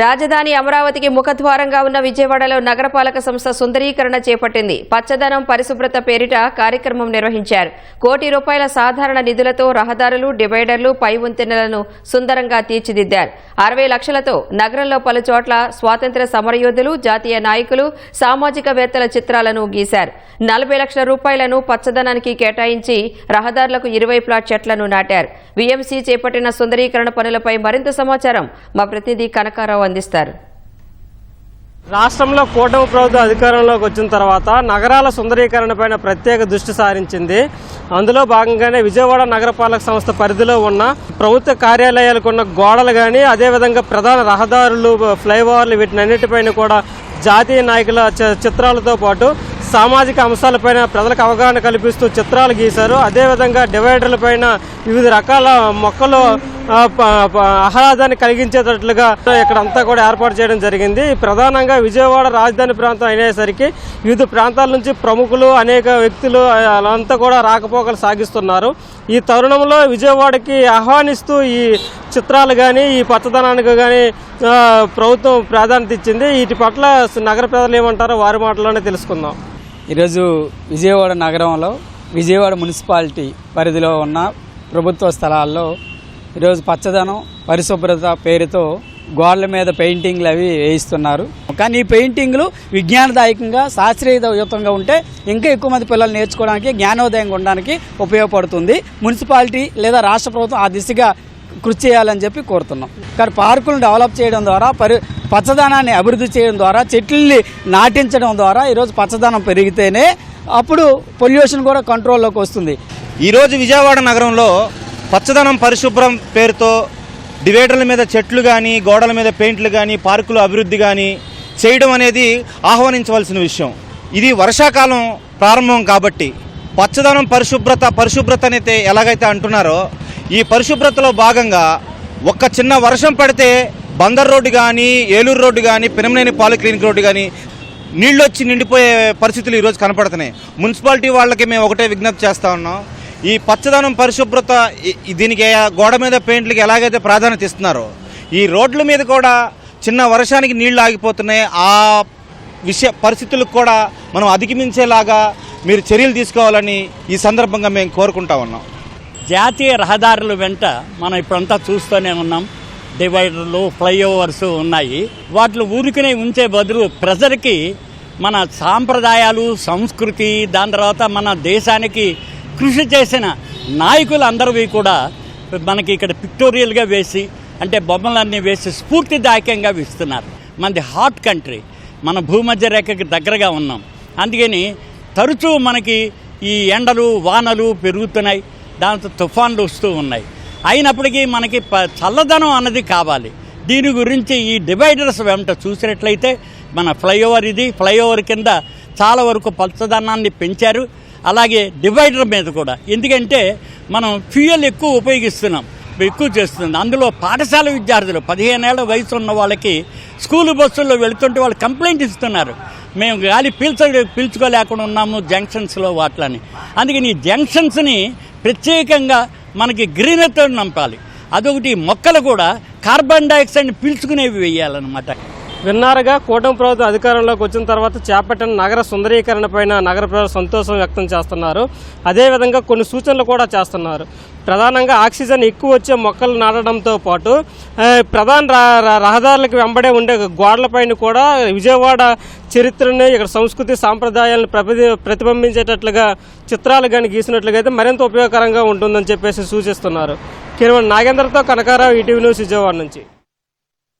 రాజధాని అమరావతికి ముఖద్వారంగా ఉన్న విజయవాడలో నగరపాలక సంస్థ సుందరీకరణ చేపట్టింది. పచ్చదనం పరిశుభ్రత పేరిట కార్యక్రమం నిర్వహించారు. కోటి రూపాయల సాధారణ నిధులతో రహదారులు డివైడర్లు పై వంతెనలను సుందరంగా తీర్చిదిద్దారు. అరవై లక్షలతో నగరంలో పలు చోట్ల స్వాతంత్ర్య సమరయోధులు జాతీయ నాయకులు సామాజికవేత్తల చిత్రాలను గీశారు. నలభై లక్షల రూపాయలను పచ్చదనానికి కేటాయించి రహదారులకు ఇరువైపులా చెట్లను నాటారు. వీఎంసీ చేపట్టిన సుందరీకరణ పనులపై మరింత సమాచారం మా ప్రతినిధి కనకారావు అందిస్తారు. రాష్ట్రంలో కూటమి ప్రభుత్వం అధికారంలోకి వచ్చిన తర్వాత నగరాల సుందరీకరణ పైన ప్రత్యేక దృష్టి సారించింది. అందులో భాగంగానే విజయవాడ నగరపాలక సంస్థ పరిధిలో ఉన్న ప్రభుత్వ కార్యాలయాలకు ఉన్న గోడలు కానీ అదేవిధంగా ప్రధాన రహదారులు ఫ్లైఓవర్లు వీటినన్నిటిపైన కూడా జాతీయ నాయకుల చి- చిత్రాలతో పాటు సామాజిక అంశాలపైన ప్రజలకు అవగాహన కల్పిస్తూ చిత్రాలు గీశారు. అదేవిధంగా డివైడర్ల పైన వివిధ రకాల మొక్కలు ఆహ్లాదాన్ని కలిగించేటట్లుగా ఇక్కడ అంతా కూడా ఏర్పాటు చేయడం జరిగింది. ప్రధానంగా విజయవాడ రాజధాని ప్రాంతం అయినసరికి వివిధ ప్రాంతాల నుంచి ప్రముఖులు అనేక వ్యక్తులు అంతా కూడా రాకపోకలు సాగిస్తున్నారు. ఈ తరుణంలో విజయవాడకి ఆహ్వానిస్తూ ఈ చిత్రాలు కానీ ఈ పచ్చదనానికి కానీ ప్రభుత్వం ప్రాధాన్యత ఇచ్చింది. వీటి పట్ల నగర ప్రజలు ఏమంటారో వారి మాటలోనే తెలుసుకుందాం. ఈరోజు విజయవాడ నగరంలో విజయవాడ మున్సిపాలిటీ పరిధిలో ఉన్న ప్రభుత్వ స్థలాల్లో ఈరోజు పచ్చదనం పరిశుభ్రత పేరుతో గోడల మీద పెయింటింగ్లు అవి వేయిస్తున్నారు. కానీ ఈ పెయింటింగ్లు విజ్ఞానదాయకంగా శాస్త్రీయయుతంగా ఉంటే ఇంకా ఎక్కువ మంది పిల్లలు నేర్చుకోవడానికి జ్ఞానోదయంగా ఉండడానికి ఉపయోగపడుతుంది. మున్సిపాలిటీ లేదా రాష్ట్ర ప్రభుత్వం ఆ దిశగా కృషి చేయాలని చెప్పి కోరుతున్నాం. కానీ పార్కులను డెవలప్ చేయడం ద్వారా పరి పచ్చదనాన్ని అభివృద్ధి చేయడం ద్వారా చెట్లని నాటించడం ద్వారా ఈరోజు పచ్చదనం పెరిగితేనే అప్పుడు పొల్యూషన్ కూడా కంట్రోల్లోకి వస్తుంది. ఈరోజు విజయవాడ నగరంలో పచ్చదనం పరిశుభ్రం పేరుతో డివైడర్ల మీద చెట్లు కానీ గోడల మీద పెయింట్లు కానీ పార్కులు అభివృద్ధి కానీ చేయడం అనేది ఆహ్వానించవలసిన విషయం. ఇది వర్షాకాలం ప్రారంభం కాబట్టి పచ్చదనం పరిశుభ్రత పరిశుభ్రత అనేది ఎలాగైతే అంటున్నారో ఈ పరిశుభ్రతలో భాగంగా ఒక్క చిన్న వర్షం పడితే బందర్ రోడ్డు కానీ ఏలూరు రోడ్డు కానీ పెనమనేని పాలిక్లినిక్ రోడ్డు కానీ నీళ్ళు వచ్చి నిండిపోయే పరిస్థితులు ఈరోజు కనపడుతున్నాయి. మున్సిపాలిటీ వాళ్ళకి మేము ఒకటే విజ్ఞప్తి చేస్తా ఉన్నాం. ఈ పచ్చదనం పరిశుభ్రత దీనికి గోడ మీద పెయింట్లకి ఎలాగైతే ప్రాధాన్యత ఇస్తున్నారో ఈ రోడ్ల మీద కూడా చిన్న వర్షానికి నీళ్ళు ఆగిపోతున్నాయి. ఆ విషయ పరిస్థితులకు కూడా మనం అధిగమించేలాగా మీరు చర్యలు తీసుకోవాలని ఈ సందర్భంగా మేము కోరుకుంటా ఉన్నాం. జాతీయ రహదారుల వెంట మనం ఇప్పుడంతా చూస్తూనే ఉన్నాం. డివైడర్లు ఫ్లైఓవర్స్ ఉన్నాయి. వాటిని ఊరికనే ఉంచే బదులు ప్రజలకి మన సాంప్రదాయాలు సంస్కృతి దాని తర్వాత మన దేశానికి కృషి చేసిన నాయకులందరివి కూడా మనకి ఇక్కడ పిక్టోరియల్గా వేసి అంటే బొమ్మలన్నీ వేసి స్ఫూర్తిదాయకంగా ఇస్తున్నారు. మనది హాట్ కంట్రీ. మన భూమధ్య రేఖకి దగ్గరగా ఉన్నాం. అందుకని తరచూ మనకి ఈ ఎండలు వానలు పెరుగుతున్నాయి. దాంతో తుఫాన్లు వస్తూ ఉన్నాయి. అయినప్పటికీ మనకి ప- చల్లదనం అన్నది కావాలి. దీని గురించి ఈ డివైడర్స్ వెంట చూసినట్లయితే మన ఫ్లైఓవర్ ఇది. ఫ్లైఓవర్ కింద చాలా వరకు పచ్చదనాన్ని పెంచారు. అలాగే డివైడర్ మీద కూడా. ఎందుకంటే మనం ఫ్యూయల్ ఎక్కువ ఉపయోగిస్తున్నాం. ఎక్కువ చేస్తుంది అందులో పాఠశాల విద్యార్థులు పదిహేనేళ్ళ వయసు ఉన్న వాళ్ళకి స్కూల్ బస్సుల్లో వెళుతుంటే వాళ్ళు కంప్లైంట్ ఇస్తున్నారు. మేము గాలి పీల్చ పీల్చుకోలేకుండా ఉన్నాము జంక్షన్స్లో వాటిని అందుకని ఈ జంక్షన్స్ని ప్రత్యేకంగా మనకి గ్రీనర్తో నంపాలి. అదొకటి మొక్కలు కూడా కార్బన్ డైఆక్సైడ్ని పీల్చుకునేవి వేయాలన్నమాట. విన్నారుగా కూటమి ప్రభుత్వం అధికారంలోకి వచ్చిన తర్వాత చేపట్టిన నగర సుందరీకరణ పైన నగర ప్రజలు సంతోషం వ్యక్తం చేస్తున్నారు. అదేవిధంగా కొన్ని సూచనలు కూడా చేస్తున్నారు. ప్రధానంగా ఆక్సిజన్ ఎక్కువ వచ్చే మొక్కలు నాటడంతో పాటు ప్రధాన రహదారులకు వెంబడే ఉండే గోడలపైన కూడా విజయవాడ చరిత్రని ఇక్కడ సంస్కృతి సాంప్రదాయాలను ప్రతి ప్రతిబింబించేటట్లుగా చిత్రాలు కానీ గీసినట్లుగా అయితే మరింత ఉపయోగకరంగా ఉంటుందని చెప్పేసి సూచిస్తున్నారు. కేవలం నాగేంద్రతో కనకారావు ఈటీవీ న్యూస్ విజయవాడ నుంచి.